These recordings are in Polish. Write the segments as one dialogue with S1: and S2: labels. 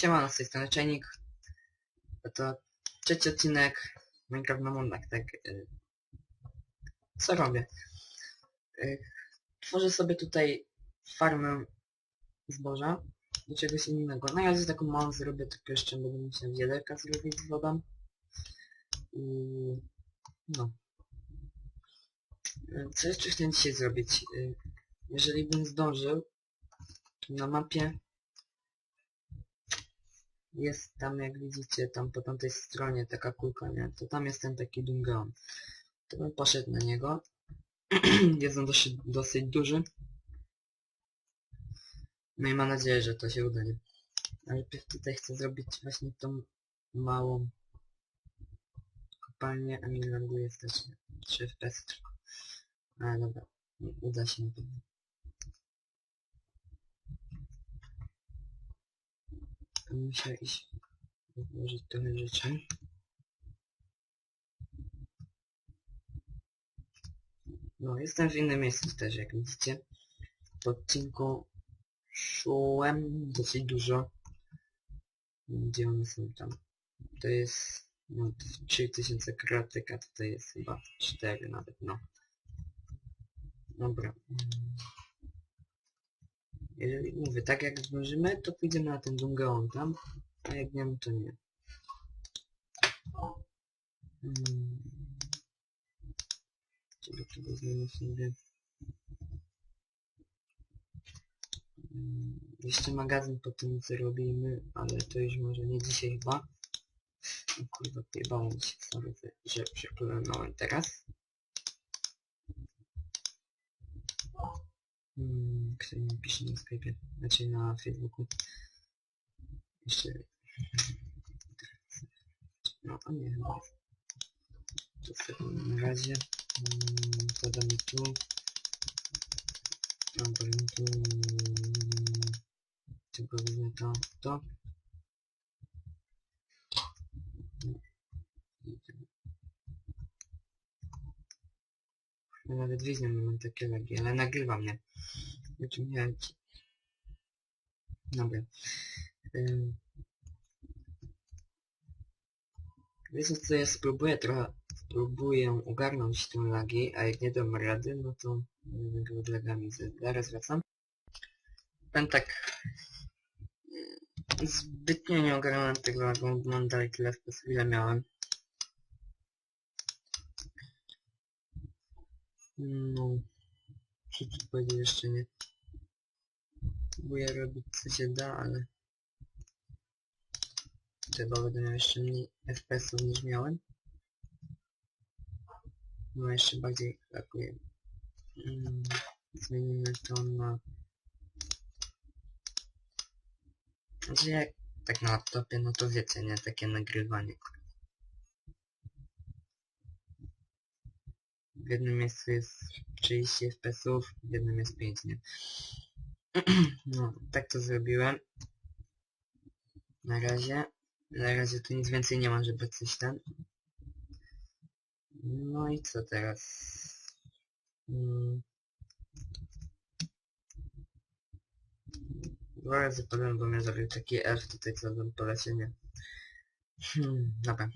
S1: Siemano, z tej strony Czajnik. To trzeci odcinek Minecraft na Mundach, tak. y, Co robię? Y, Tworzę sobie tutaj farmę zboża do czegoś innego. Na razie taką małą zrobię, tylko jeszcze będę musiał wiaderka zrobić z wodą. I no. Y, Co jeszcze chciałem dzisiaj zrobić? Jeżeli bym zdążył, na mapie jest tam, jak widzicie, tam po tamtej stronie taka kulka, nie? To tam jest ten taki dungeon. To bym poszedł na niego. jest on dosyć, dosyć duży. No i mam nadzieję, że to się uda? Ale tutaj chcę zrobić właśnie tą małą kopalnię, a mi ląduje też 3 FPS tylko. Ale dobra, uda się na pewno. Muszę iść odłożyć trochę rzeczy. No, jestem w innym miejscu też, jak widzicie. W odcinku szułem dosyć dużo. Gdzie one są tam? To jest no, 3000 kratek, a tutaj jest chyba 4 nawet, no. Dobra. Jeżeli mówię, tak jak zdążymy, to pójdziemy na ten dungeon tam, a jak nie, no to nie. Hmm. Czego tu weźmiemy sobie? Hmm. Jeszcze magazyn po tym co robimy, ale to już może nie dzisiaj chyba. O kurwa, pojebało mi się, sorry, że przeklinałem teraz. Hmm, kto mi pisze na Skype'ie, znaczy na Facebooku. Jeszcze... No, a nie, chyba jest. To sobie na razie. Hmm, podamy tu. No tu... Tylko wezmę to, to. No nawet widzę, mam takie lagi, ale nagrywam, nie? Znaczy miałem ci... Dobra. Wiecie co, ja spróbuję trochę, spróbuję ogarnąć te lagi, a jak nie dam rady, no to będę z lagami. Zaraz wracam. Ten tak... Zbytnio nie ogarnąłem tego lagu, mam dalej tyle FPS, ile miałem. No... Tu powiedzieć jeszcze nie? Próbuję robić co się da, ale... Chyba będę miał jeszcze mniej FPS-ów niż miałem. No jeszcze bardziej brakuje. Mm, zmienimy to na... Znaczy jak tak na laptopie, no to wiecie, nie? Takie nagrywanie. W jednym miejscu jest 30 FPS-ów, w jednym jest 5, nie? No, tak to zrobiłem. Na razie. Na razie tu nic więcej nie ma, żeby coś tam. No i co teraz? Hmm. Dwa razy powiem, bo mnie zrobił taki elf tutaj co do polecienie. Hmm, dobra.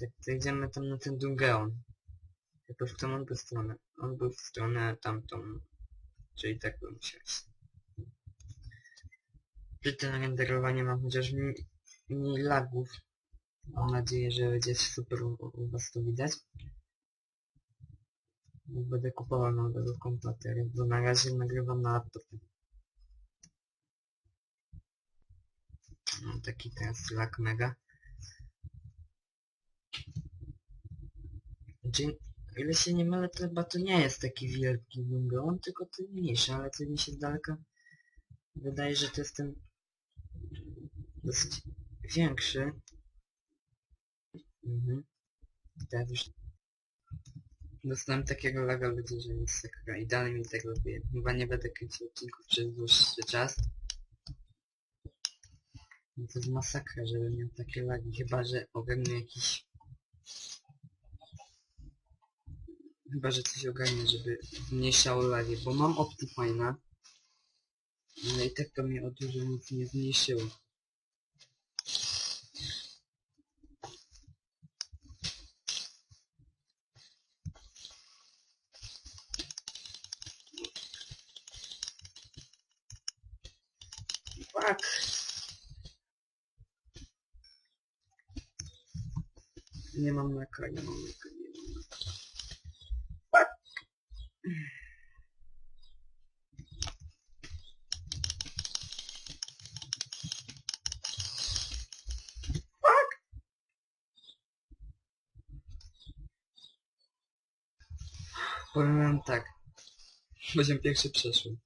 S1: Tak, to idziemy tam na ten Dungeon. Tylko w on był stronę? On był w stronę tamtą. Czyli tak bym musiał iść. Przy tym renderowaniu mam chociaż mniej, lagów. Mam nadzieję, że będzie super u, was to widać. Będę kupował nowego komputera, bo na razie nagrywam na laptopie. Mam taki teraz lag mega. Znaczy, o ile się nie mylę, to chyba to nie jest taki wielki dungeon, tylko to mniejszy, ale to mi się z daleka wydaje, że to jest ten dosyć większy. Mhm. Teraz już dostałem takiego laga ludzie, że jest sakra i dalej mi tego wie. Chyba nie będę kręcił odcinków przez dłuższy czas. No to jest masakra, żeby miał takie lagi, chyba że ogarnę jakiś... Chyba, że coś ogarnę, żeby zmniejszało lagi, bo mam opty. No i tak to mnie o dużo nic nie zmniejszyło. Fuck. Nie mam leka, nie mam leka, nie mam leka. Powiem wam tak. Poziom pierwszy przeszły.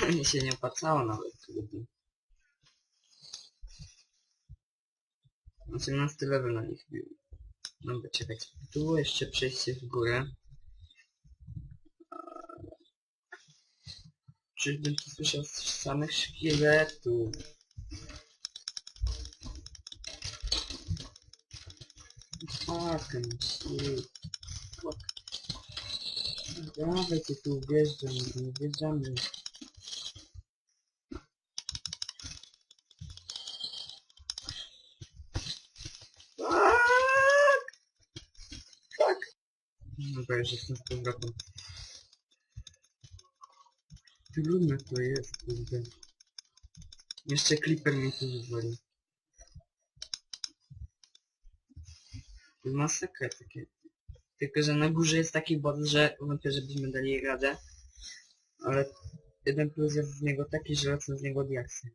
S1: Nie się nie opłacało nawet. 18 level na nich bił. No Dobra, czekać. Tu jeszcze przejście w górę. Eee, czyżbym tu słyszał samych szkieletów? плакайте. Давайте ты убежь за мной, убежь за мной. Ну, конечно, с ним игроком. Ты любишь твои, блядь. Я же тебя клиперами тоже звоню. jest masakra takie. Tylko, że na górze jest taki bot, że wątpię, żebyśmy dali radę. Ale jeden plus jest z niego taki, że lecą z niego diaksy.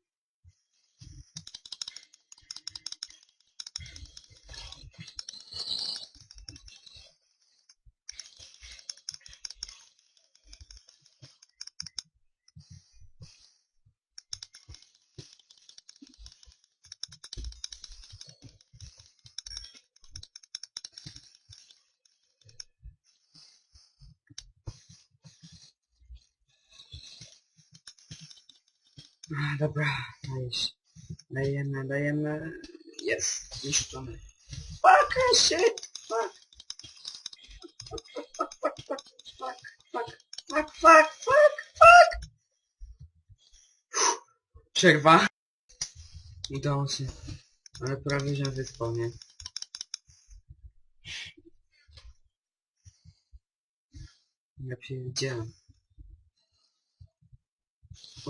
S1: A, dobra, dajesz. Dajemy, dajemy. Jest, zniszczony. Paka się! Fuck! Fuck, fuck, fuck, fuck, fuck, fuck, fuck, fuck, fuck! Przerwa. Udało się. Ale prawie, że wyspał, nie? Ja się widziałem.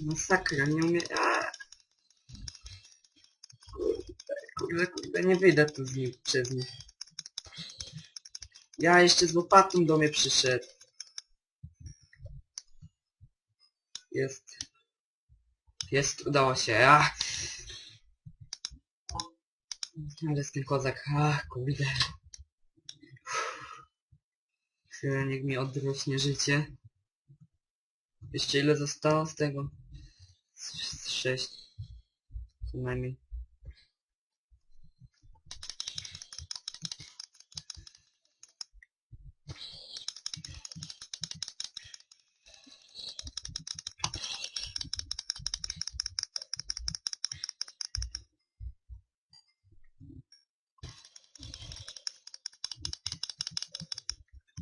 S1: Masakra, nie umie... Aaa! Kurde, kurde, kurde, nie wyjdę tu z nim, przez nich. Ja jeszcze z łopatą do mnie przyszedł. Jest. Jest, udało się. Ach. Ale jest ten kozak. Ach, kurde. Chwilę, niech mi odrośnie życie. Jeszcze ile zostało z tego? Z- z Sześć. Co najmniej.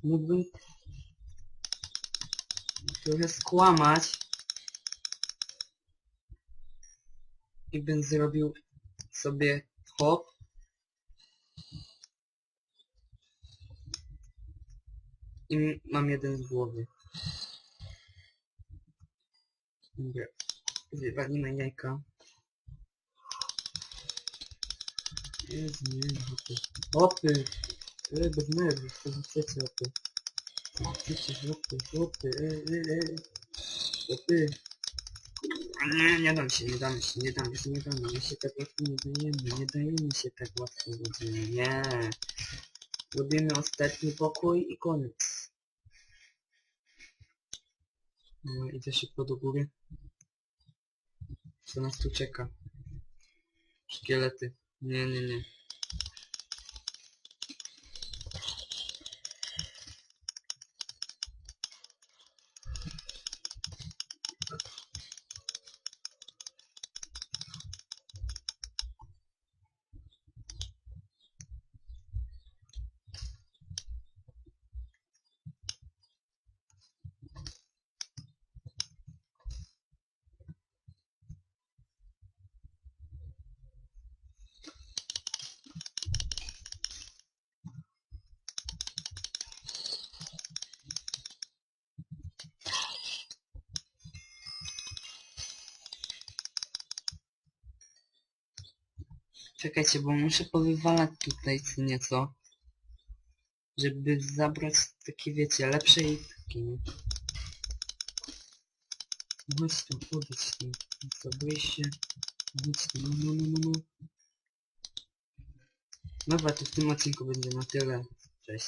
S1: Mógłbym trochę skłamać i bym zrobił sobie hop i mam jeden z głowy. Dobra, wywalimy jajka. Jezu, nie, hopy. Hopy! E, bez nerwów, wy chcecie, hopy. Chcecie, hopy, hopy, e, e, e. Nie, nie dam się, nie dam się, nie dam się, nie dam się, się tak łatwo nie dajemy, nie dajemy się tak łatwo ludzie, nie. Robimy ostatni pokój i koniec. No, idę szybko do góry. Co nas tu czeka? Szkielety. Nie, nie, nie. Czekajcie, bo muszę powywalać tutaj co nieco. Żeby zabrać takie, wiecie, lepsze i takie? Chodź tu, podejdź tu. Zabój się. Chodź tu, no, no, no, no, no. Dobra, to w tym odcinku będzie na tyle. Cześć.